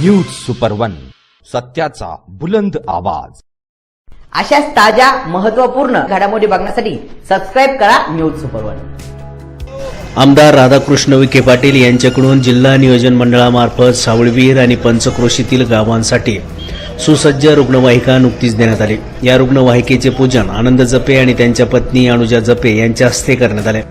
News super one सत्याचा बुलंद आवाज. अशाच ताज्या महत्त्वपूर्ण घडामोडी बघण्यासाठी सबस्क्राईब करा न्यूज सुपर वन आमदार राधाकृष्ण विखे पाटील यांच्याकडून जिल्हा नियोजन मंडळामार्फत सावळवीर आणि पंचक्रोशीतील गावांसाठी सुसज्ज रुग्णवाहिका नुकतीच देण्यात आली. या रुग्णवाहिकेचे पूजन आनंद जपे आणि त्यांच्या पत्नी अनुजा जपे यांच्या हस्ते करण्यात आले.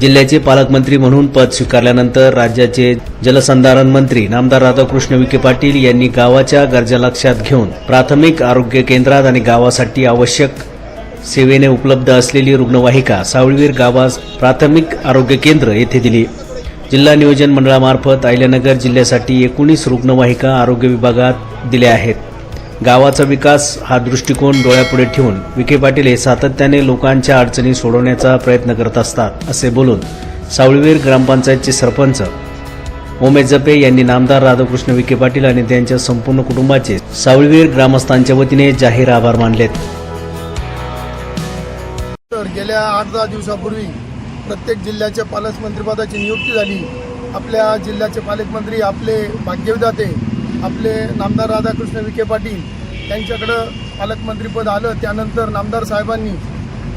जिल्ह्याचे पालकमंत्री म्हणून पद स्वीकारल्यानंतर राज्याचे जलसंधारण मंत्री नामदार राधाकृष्ण विखे पाटील यांनी गावाच्या गरजा लक्षात घेऊन प्राथमिक आरोग्य केंद्रात आणि गावासाठी आवश्यक सेवेने उपलब्ध असलेली रुग्णवाहिका सावळवीर गावास प्राथमिक आरोग्य केंद्र येथे दिली. जिल्हा नियोजन मंडळामार्फत अहिल्यानगर जिल्ह्यासाठी एकोणीस रुग्णवाहिका आरोग्य विभागात दिल्या आहेत. गावाचा विकास हा दृष्टिकोन डोळ्यापुढे ठेवून विखे पाटील हे सातत्याने लोकांच्या अडचणी सोडवण्याचा प्रयत्न करत असतात असे बोलून सावळीवीर ग्रामपंचायतचे सरपंच उमेश जपे यांनी नामदार राधाकृष्ण विखे पाटील आणि त्यांच्या संपूर्ण कुटुंबाचे सावळवीर ग्रामस्थांच्या वतीने जाहीर आभार मानलेत. तर गेल्या आठ दहा दिवसापूर्वी प्रत्येक जिल्ह्याच्या पालकमंत्रीपदाची नियुक्ती झाली. आपल्या जिल्ह्याचे पालकमंत्री आपले भाग्यविदाते आपले नामदार राधाकृष्ण विखे पाटील यांच्याकडं पालकमंत्रीपद आलं त्यानंतर नामदार साहेबांनी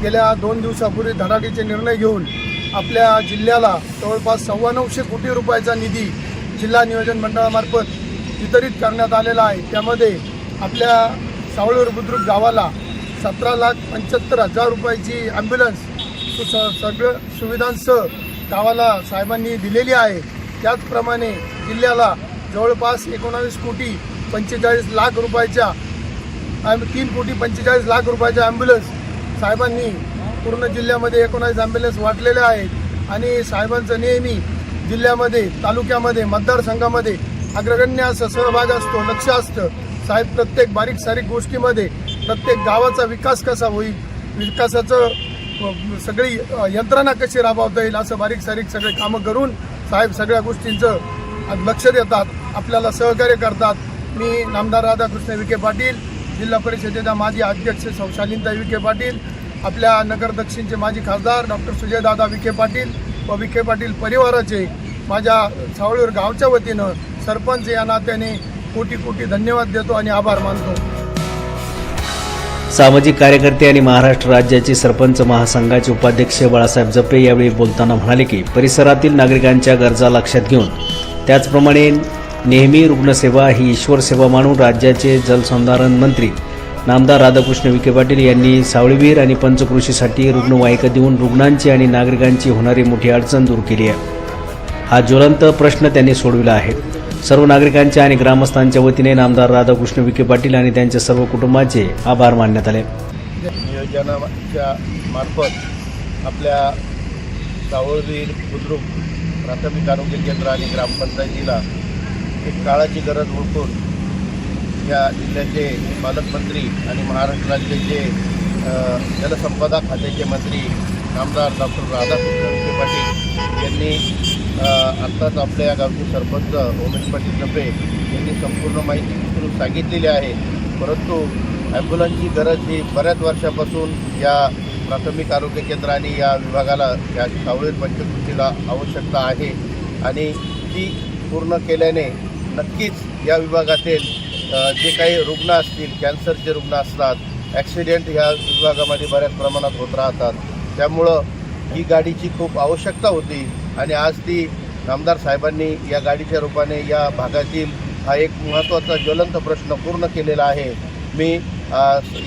गेल्या दोन दिवसापूर्वी धडाडीचे निर्णय घेऊन आपल्या जिल्ह्याला जवळपास सव्वा नऊशे कोटी रुपयाचा निधी जिल्हा नियोजन मंडळामार्फत वितरित करण्यात आलेला आहे. त्यामध्ये आपल्या सावळूर बुद्रुक गावाला सतरा लाख पंच्याहत्तर हजार रुपयाची ॲम्ब्युलन्स स- सगळं सुविधांसह गावाला साहेबांनी दिलेली आहे. त्याचप्रमाणे जिल्ह्याला जवळपास एकोणावीस कोटी पंचेचाळीस लाख रुपयाच्या ॲम- तीन कोटी पंचेचाळीस लाख रुपयाच्या ॲम्ब्युलन्स साहेबांनी पूर्ण जिल्ह्यामध्ये एकोणावीस ॲम्ब्युलन्स वाटलेल्या आहेत. आणि साहेबांचं नेहमी जिल्ह्यामध्ये तालुक्यामध्ये मतदारसंघामध्ये अग्रगण्य असं सहभाग असतो लक्ष असतं. साहेब प्रत्येक बारीक सारीक गोष्टीमध्ये प्रत्येक गावाचा विकास कसा होईल विकासाचं सगळी यंत्रणा कशी राबवता येईल असं बारीक सारीक सगळे कामं करून साहेब सगळ्या गोष्टींचं लक्ष देतात. आपल्याला सहकार्य करतात. मी नामदार राधाकृष्ण विखे पाटील जिल्हा परिषदेचा माजी अध्यक्ष सौशालिनताई विखे पाटील आपल्या नगर दक्षिणचे माजी खासदार डॉक्टर सुजयदादा विखे पाटील व विखे पाटील परिवाराचे माझ्या सावळूर गावच्या वतीनं सरपंच या नात्याने कोटी कोटी धन्यवाद देतो आणि आभार मानतो. सामाजिक कार्यकर्ते आणि महाराष्ट्र राज्याचे सरपंच महासंघाचे उपाध्यक्ष बाळासाहेब जपे यावेळी बोलताना म्हणाले की परिसरातील नागरिकांच्या गरजा लक्षात घेऊन त्याचप्रमाणे नेहमी रुग्णसेवा ही ईश्वर सेवा मानून राज्याचे जलसंधारण मंत्री नामदार राधाकृष्ण विखे पाटील यांनी सावळीवीर आणि पंचकृषीसाठी रुग्णवाहिका देऊन रुग्णांची आणि नागरिकांची होणारी मोठी अडचण दूर केली आहे. हा ज्वलंत प्रश्न त्यांनी सोडविला आहे. सर्व नागरिकांच्या आणि ग्रामस्थांच्या वतीने नामदार राधाकृष्ण विखे पाटील आणि त्यांच्या सर्व कुटुंबाचे आभार मानण्यात आले. नियोजनाच्या मार्फत आपल्या सावळवीर बुद्रुक प्राथमिक आरोग्य केंद्र आणि ग्रामपंचायतीला एक काळाची गरज ओळखून या जिल्ह्याचे पालकमंत्री आणि महाराष्ट्र राज्याचे जलसंपदा खात्याचे मंत्री आमदार डॉक्टर राधाकृष्ण विखे पाटील यांनी आत्ताच आपल्या या गावचे सरपंच उमेश पाटील नपे यांनी संपूर्ण माहिती विचारून सांगितलेली आहे. परंतु ॲम्ब्युलन्सची गरज ही बऱ्याच वर्षापासून या प्राथमिक आरोग्य केंद्र आणि या विभागाला या सावळीर पंचकृतीला आवश्यकता आहे. आणि ती पूर्ण केल्याने नक्कीच या विभागातील जे काही रुग्ण असतील कॅन्सरचे रुग्ण असतात ॲक्सिडेंट ह्या विभागामध्ये बऱ्याच प्रमाणात होत राहतात. त्यामुळं ही गाडीची खूप आवश्यकता होती आणि आज ती आमदार साहेबांनी या गाडीच्या रूपाने या भागातील हा एक महत्त्वाचा ज्वलंत प्रश्न पूर्ण केलेला आहे. मी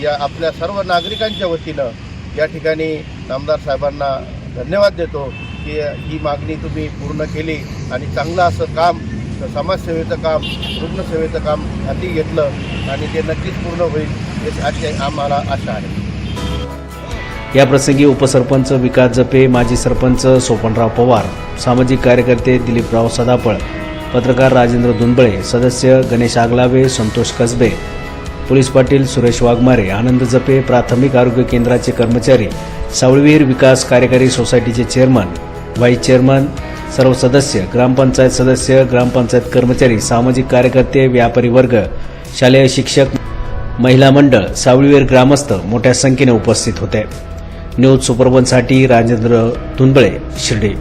या आपल्या सर्व नागरिकांच्या वतीनं या ठिकाणी आमदार साहेबांना धन्यवाद देतो की ही मागणी तुम्ही पूर्ण केली आणि चांगलं असं काम समाजसेवेचं काम रुग्णसेवेचं काम हाती घेतलं आणि ते नक्कीच पूर्ण होईल अशी आम्हाला आशा आहे. या प्रसंगी उपसरपंच विकास जपे माजी सरपंच सोपनराव पवार सामाजिक कार्यकर्ते दिलीपराव सदापळ पत्रकार राजेंद्र दुनबळे सदस्य गणेश आगलावे संतोष कसबे पोलीस पाटील सुरेश वाघमारे आनंद जपे प्राथमिक आरोग्य केंद्राचे कर्मचारी सावळवीर विकास कार्यकारी सोसायटीचे चेअरमन व्हाईस चेअरमन सर्व सदस्य ग्रामपंचायत सदस्य ग्रामपंचायत कर्मचारी सामाजिक कार्यकर्ते व्यापारी वर्ग शालेय शिक्षक महिला मंडळ सावळीवेर ग्रामस्थ मोठ्या संख्येने उपस्थित होते. न्यूज सुपरवनसाठी राजेंद्र धुंबळे शिर्डी.